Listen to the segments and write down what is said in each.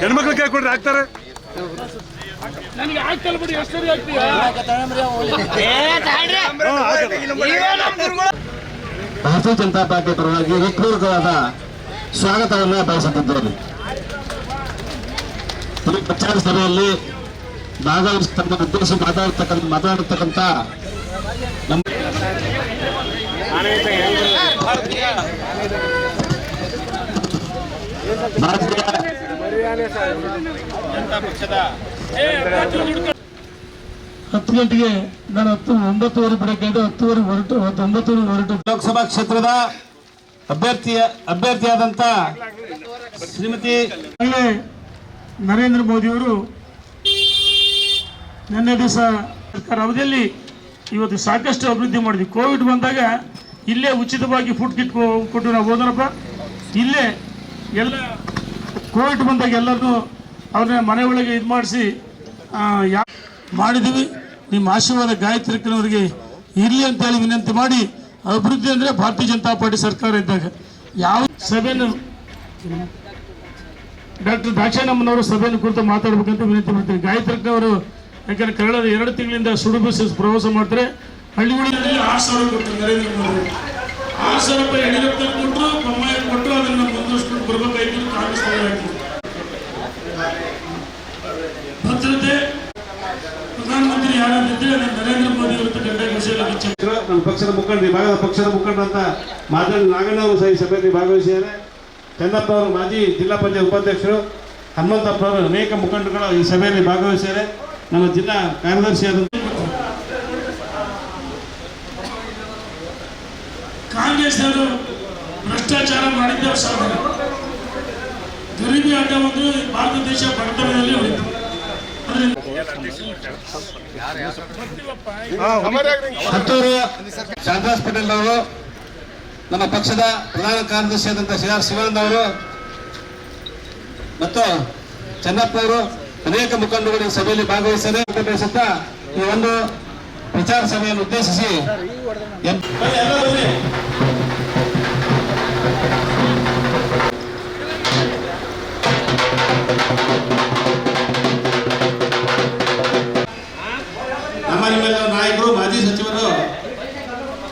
ಹೆಣ್ಮಕ್ಳು ಕೈ ಕೊಡ್ರಿ ಹಾಕ್ತಾರೆ. ನನಗೆ ಬಿಡಿ ಭಾರತೀಯ ಜನತಾ ಪಾರ್ಟಿ ಪರವಾಗಿ ವಿಕ್ರೂರ್ಗಳಾದ ಸ್ವಾಗತವನ್ನು ಬಯಸುತ್ತಿದ್ದರು ಈ ಪ್ರಚಾರ ಸಭೆಯಲ್ಲಿ ಭಾಗವಹಿಸ್ತಕ್ಕಂಥ ಉದ್ದೇಶ ಮಾತಾಡ್ತಕ್ಕಂಥ ಮಾತಾಡತಕ್ಕಂಥ ನಮ್ಮ ಹತ್ತು ಗಂಟೆಗೆ ನಾನು ಹತ್ತು ಒಂಬತ್ತುವರೆ ಬೆಳಗ್ಗೆ ಹತ್ತುವರೆ ಹೊರಟು ಒಂಬತ್ತುವರೆ ಹೊರಟು. ಲೋಕಸಭಾ ಕ್ಷೇತ್ರದ ಅಭ್ಯರ್ಥಿಯ ಅಭ್ಯರ್ಥಿಯಾದಂಥ ಶ್ರೀಮತಿ ನರೇಂದ್ರ ಮೋದಿಯವರು ನಿನ್ನೆ ದಿವಸ ಸರ್ಕಾರ ಅವಧಿಯಲ್ಲಿ ಇವತ್ತು ಸಾಕಷ್ಟು ಅಭಿವೃದ್ಧಿ ಮಾಡಿದ್ವಿ. ಕೋವಿಡ್ ಬಂದಾಗ ಇಲ್ಲೇ ಉಚಿತವಾಗಿ ಫುಡ್ ಕಿಟ್ ಕೊಟ್ಟು ನಾವು ಹೋದನಪ್ಪ. ಇಲ್ಲೇ ಎಲ್ಲ ಕೋವಿಡ್ ಬಂದಾಗ ಎಲ್ಲರನ್ನೂ ಅವ್ರನ್ನ ಮನೆ ಒಳಗೆ ಇದು ಮಾಡಿಸಿ ಯಾ ಮಾಡಿದ್ದೀವಿ ನಿಮ್ಮ ಆಶೀರ್ವಾದ ಗಾಯತ್ರಿಕನವರಿಗೆ ಇರಲಿ ಅಂತೇಳಿ ವಿನಂತಿ ಮಾಡಿ ಅಭಿವೃದ್ಧಿ ಅಂದರೆ ಭಾರತೀಯ ಜನತಾ ಪಾರ್ಟಿ ಸರ್ಕಾರ ಇದ್ದಾಗ. ಯಾವ ಸಭೆಯನ್ನು ಡಾಕ್ಟರ್ ದಾಕ್ಷಾಯಣಮ್ಮನವರು ಸಭೆಯನ್ನು ಕುರಿತು ಮಾತಾಡಬೇಕಂತ ವಿನಂತಿ ಗಾಯತ್ರಕ ಅವರು ಯಾಕಂದ್ರೆ ಕಳೆದ ಎರಡು ತಿಂಗಳಿಂದ ಸುಡುಬು ಪ್ರವಾಸ ಮಾಡ್ತಾರೆ. ಹಳ್ಳಿಗಳಲ್ಲಿ ಆರು ಸಾವಿರ ಕೊಟ್ಟರು ನರೇಂದ್ರ ಮೋದಿ. ಆರು ಸಾವಿರ ರೂಪಾಯಿ ಯಡಿಯೂರಪ್ಪ ಕೊಟ್ಟರು ಬೊಮ್ಮಾಯಿ ಕೊಟ್ಟರು ಅದನ್ನು ಮುಂದುವರಿಸ್ಕೊಂಡು ಬರಬೇಕಾಯ್ತು ಕಾಂಗ್ರೆಸ್ ಭದ್ರತೆ, ಪ್ರಧಾನಮಂತ್ರಿ ಯಾರಂತಿದ್ರೆ ನರೇಂದ್ರ ಮೋದಿ ಅವತ್ತು ಗಂಡ ನಮ್ಮ ಪಕ್ಷದ ಮುಖಂಡ ಭಾಗದ ಪಕ್ಷದ ಮುಖಂಡರಂತ ಮಾತಾಡಿ ನಾಗಣ್ಣ ಅವರು ಸಹ ಈ ಸಭೆಯಲ್ಲಿ ಭಾಗವಹಿಸಿದ್ದಾರೆ. ಚಂದಪ್ಪ ಅವರು ಮಾಜಿ ಜಿಲ್ಲಾ ಪಂಚಾಯತ್ ಉಪಾಧ್ಯಕ್ಷರು ಹನುಮಂತಪ್ಪ ಅವರು ಅನೇಕ ಮುಖಂಡರುಗಳು ಈ ಸಭೆಯಲ್ಲಿ ಭಾಗವಹಿಸಿದ್ದಾರೆ. ನಮ್ಮ ಜಿಲ್ಲಾ ಕಾರ್ಯದರ್ಶಿಯಾದಂಥ ಕಾಂಗ್ರೆಸ್ನವರು ಭ್ರಷ್ಟಾಚಾರ ಮಾಡಿದ್ದವರು ಸಾಧನೆ ಗರೀಬಿ ಅಡ್ಡ ಒಂದು ಭಾರತ ದೇಶ ಬಡತನದಲ್ಲಿ ಉಳಿತು. ಹತ್ತೂರು ಶಾಂತದಾಸ್ ಪಟೇಲ್ ಅವರು ನಮ್ಮ ಪಕ್ಷದ ಪ್ರಧಾನ ಕಾರ್ಯದರ್ಶಿಯಾದಂತಹ ಸಿ ಆರ್ ಶಿವಾನಂದ ಅವರು ಮತ್ತು ಚೆನ್ನಪ್ಪ ಅವರು ಅನೇಕ ಮುಖಂಡರುಗಳು ಈ ಸಭೆಯಲ್ಲಿ ಭಾಗವಹಿಸಿದರೆ ಬಯಸುತ್ತಾ ಈ ಒಂದು ಪ್ರಚಾರ ಸಭೆಯನ್ನು ಉದ್ದೇಶಿಸಿ ನಮ್ಮ ನಿಮ್ಮೆಲ್ಲ ನಾಯಕರು, ಮಾಜಿ ಸಚಿವರು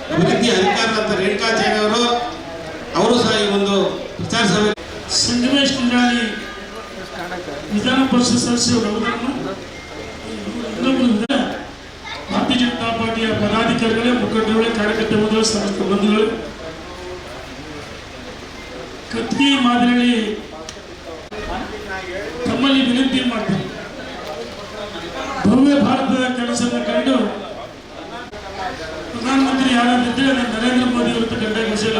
ಅಭಿವೃದ್ಧಿ ಅಧಿಕಾರ ರೇಣುಕಾಚಾರ್ಯ ಪರಿಷತ್ ಸದಸ್ಯ ಭಾರತೀಯ ಜನತಾ ಪಾರ್ಟಿಯ ಪದಾಧಿಕಾರಿಗಳೇ ಮುಖಂಡರುಗಳೇ, ಕಾರ್ಯಕರ್ತ ಬಂಧುಗಳು. ಕತ್ತಿ ಮಾದರಿಯಲ್ಲಿ ತಮ್ಮಲ್ಲಿ ವಿನಂತಿ ಮಾಡ್ತೀನಿ. ಭವ್ಯ ಭಾರತದ ಕನಸನ್ನು ಕಂಡು ಪ್ರಧಾನಮಂತ್ರಿ ಯಾರಂತಿದ್ದೇವೆ ನರೇಂದ್ರ ಮೋದಿ ಅವರ ಕಂಡ ವಿಷಯ